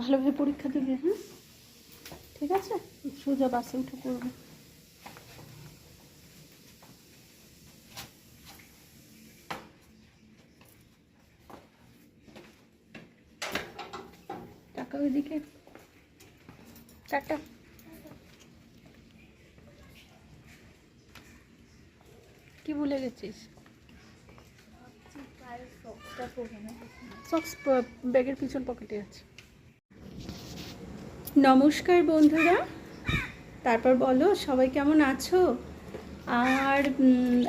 ভালোভাবে পরীক্ষা দেবে হ্যাঁ? ঠিক আছে? সোজা বাসে উঠে পড়বে। টাকা ওইদিকে। টাটা। কি ভুলে গেছিস? সক্স ব্যাগের পিছন পকেটে আছে। নমস্কার বন্ধুরা। তারপর বলো, সবাই কেমন আছো? আর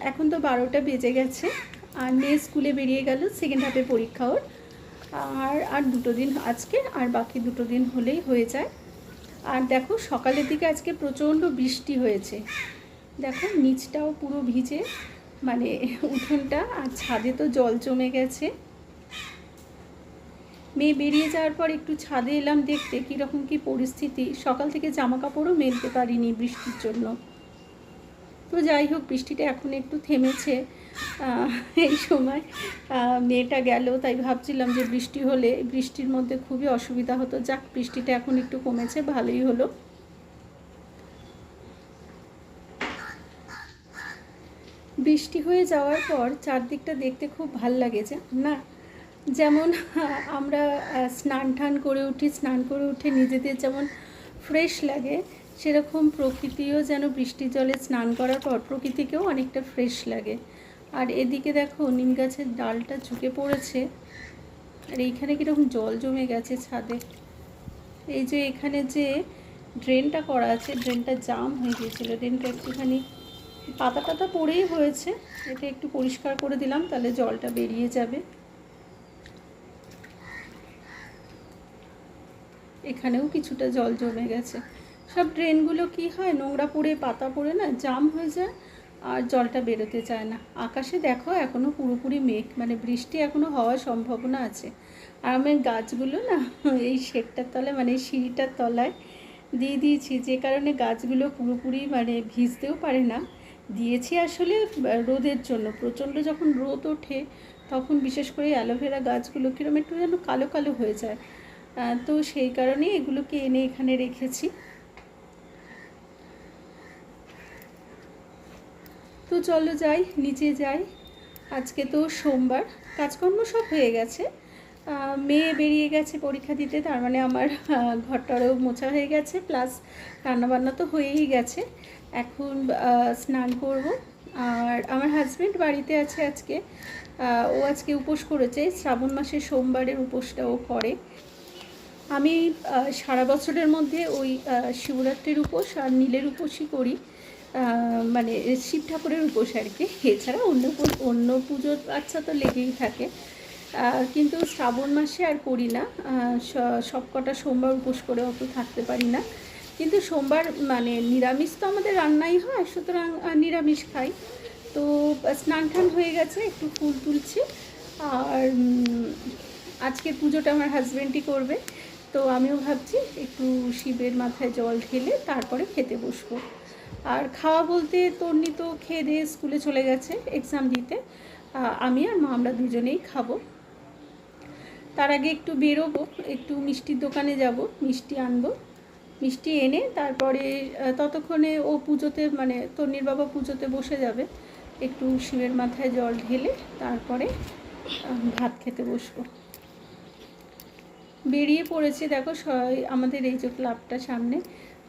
এখন তো বারোটা বেজে গেছে। আর মেয়ে স্কুলে বেরিয়ে গেল সেকেন্ড হাফে পরীক্ষা ওর। আর আর দুটো দিন আজকে, আর বাকি দুটো দিন হলেই হয়ে যায়। আর দেখো, সকালের দিকে আজকে প্রচণ্ড বৃষ্টি হয়েছে। দেখো, নিচটাও পুরো ভিজে মানে উঠোনটা আর ছাদে তো জল জমে গেছে। মেয়ে বেরিয়ে যাওয়ার পর একটু ছাদে এলাম দেখতে কীরকম কী পরিস্থিতি। সকাল থেকে জামা কাপড়ও মেলতে পারিনি বৃষ্টির জন্য। তো যাই হোক, বৃষ্টিটা এখন একটু থেমেছে। এই সময় মেয়েটা গেল, তাই ভাবছিলাম যে বৃষ্টি হলে, বৃষ্টির মধ্যে খুবই অসুবিধা হতো। যাক, বৃষ্টিটা এখন একটু কমেছে, ভালোই হলো। বৃষ্টি হয়ে যাওয়ার পর চারদিকটা দেখতে খুব ভালো লাগে যে না যেমন আমরা স্নান টান করে উঠি, স্নান করে উঠে নিজেদের যেমন ফ্রেশ লাগে, সেরকম প্রকৃতিও যেন বৃষ্টির জলে স্নান করার পর প্রকৃতিকেও অনেকটা ফ্রেশ লাগে। আর এদিকে দেখো, নিম গাছের ডালটা ঝুঁকে পড়েছে, আর এইখানে কীরকম জল জমে গেছে ছাদে। এই যে এখানে যে ড্রেনটা করা আছে ড্রেনটা জাম হয়ে গিয়েছিল। ড্রেনটা একটুখানি পাতা টাতা পড়েই হয়েছে। এটা একটু পরিষ্কার করে দিলাম, তাহলে জলটা বেরিয়ে যাবে। এখানেও কিছুটা জল জমে গেছে। সব ড্রেনগুলো কি হয়, নোংরা পড়ে, পাতা পড়ে না, জাম হয়ে যায় আর জলটা বেরোতে চায় না। আকাশে দেখো এখনও পুরোপুরি মেঘ মানে বৃষ্টি এখনও হওয়ার সম্ভাবনা আছে। আর আমার গাছগুলো না, এই শেডটার তলায় মানে এই সিঁড়িটার তলায় দিয়ে দিয়েছি, যে কারণে গাছগুলো পুরোপুরি মানে ভিজতেও পারে না। দিয়েছি আসলে রোদের জন্য। প্রচণ্ড যখন রোদ ওঠে, তখন বিশেষ করে অ্যালোভেরা গাছগুলো কীরকম একটু যেন কালো কালো হয়ে যায়। তো সেই কারণে এগুলোকে এনে এখানে রেখেছি। তো চলো যাই, নিচে যাই। আজকে তো সোমবার, কাজকর্ম সব হয়ে গেছে। মেয়ে বেরিয়ে গেছে পরীক্ষা দিতে, তার মানে আমার ঘরটারও মোছা হয়ে গেছে প্লাস রান্নাবান্না তো হয়েই গেছে। এখন স্নান করব। আর আমার হাজব্যান্ড বাড়িতে আছে আজকে। ও আজকে উপোস করেছে, শ্রাবণ মাসের সোমবারের উপোসটা ও করে। আমি সারা বছরের মধ্যে ওই শিবরাত্রির উপোস আর নীলের উপোসই করি। মানে শিব ঠাকুরের উপোস আর কি। এছাড়া অন্য অন্য পুজোর আচ্ছা তো লেগেই থাকে। কিন্তু শ্রাবণ মাসে আর করি না। সব কটা সোমবার উপোস করে অত থাকতে পারি না। কিন্তু সোমবার মানে নিরামিষ তো আমাদের রান্নাই হয় সুতরাং নিরামিষ খাই। তো স্নান টান হয়ে গেছে একটু ফুল তুলছি। আর উম, আজকে পুজোটা আমার হাজব্যান্ডই করবে। তো আমিও ভাবছি একটু শিবের মাথায় জল ঢেলে তারপরে খেতে বসবো। আর খাওয়া বলতে তন্নি তো খেয়ে দিয়ে স্কুলে চলে গেছে এক্সাম দিতে। আমি আর মা আমরা দুজনেই খাব। তার আগে একটু বেরোবো, একটু মিষ্টির দোকানে যাব, মিষ্টি আনব। মিষ্টি এনে তারপরে ততক্ষণে ও পুজোতে মানে তন্নির বাবা পুজোতে বসে যাবে। একটু শিবের মাথায় জল ঢেলে তারপরে ভাত খেতে বসবো। বেরিয়ে পড়েছে, দেখো আমাদের এই যে ক্লাবটা সামনে।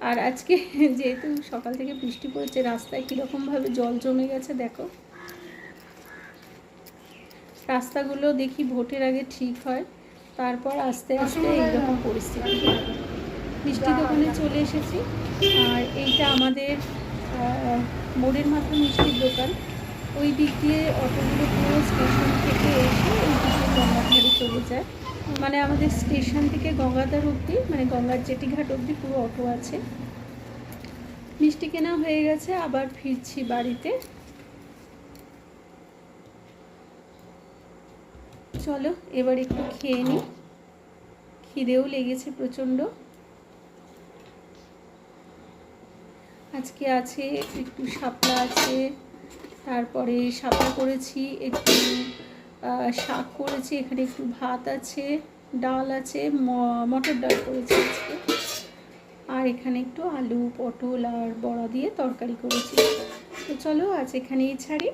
আর আজকে যেহেতু সকাল থেকে বৃষ্টি পড়েছে, রাস্তায় কীরকমভাবে জল জমে গেছে দেখো। রাস্তাগুলো দেখি ভোটের আগে ঠিক হয়, তারপর আস্তে আস্তে এইরকম পরিস্থিতি। মিষ্টি দোকানে চলে এসেছি, আর এইটা আমাদের মোড়ের মাথা মিষ্টির দোকান। ওই দিক দিয়ে অটোগুলো পুরো স্টেশন থেকে এসে এই দিকে গঙ্গাধারে চলে যায়। মানে আমাদের স্টেশন থেকে গঙ্গাধার অবধি মানে গঙ্গার জেটিঘাট অবধি পুরো অটো আছে। মিষ্টি কেনা হয়ে গেছে, আবার ফিরছি বাড়িতে। চলো, এবার একটু খেয়ে নিই খিদেও লেগেছে প্রচণ্ড। আজকে আছে, একটু শাপলা আছে, তারপরে শাপলা করেছি, একটু শাক করেছি, এখানে একটু ভাত আছে, ডাল আছে মটর ডাল করেছি আজকে। আর এখানে একটু আলু, পটল আর বড়া দিয়ে তরকারি করেছি। তো চলো আজ এখানেই ছাড়ি।